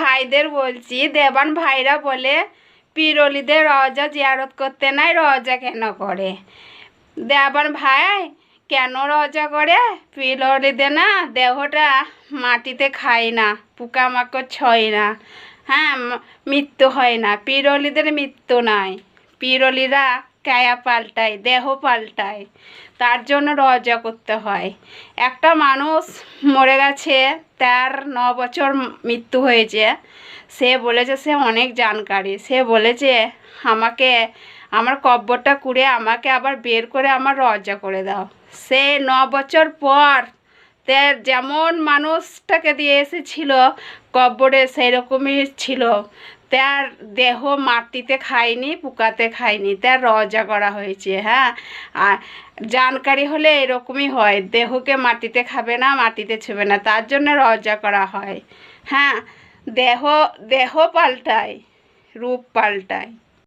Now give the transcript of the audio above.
ভাইদের বলছি, দেবান ভাইরা বলে, পিরলিদের রজা জিয়ারত করতে নাই রজা কেন করে? দেবান ভাই, কেন রজা করে? পিরলিদের না দেহটা মাটিতে খায় না, পোকামাকড় ছয় না। হ্যাঁ মৃত্যু হয় না, পিরলিদের মৃত্যু নাই। পিরলিরা কায়া পাল্টায়, দেহ পাল্টায়। তার জন্য রজা করতে হয়। একটা মানুষ মরে গেছে, তার ন বছর মৃত্যু হয়েছে। সে বলেছে, সে অনেক জানকারি। সে বলেছে, আমাকে, আমার কব্বরটা কুড়ে আমাকে আবার বের করে আমার রজা করে দাও। সে ন বছর পর তার যেমন মানুষটাকে দিয়ে এসেছিল, কব্বরে সেই রকমই ছিল। তার দেহ মাটিতে খায়নি, পোকাতে খায়নি, তার রজা করা হয়েছে হ্যাঁ? আর জানকারি হলে এরকমই হয়, দেহকে মাটিতে খাবে না, মাটিতে ছুবে না, তার জন্য রজা করা হয় হ্যাঁ? দেহ দেহ পাল্টায়, রূপ পাল্টায়।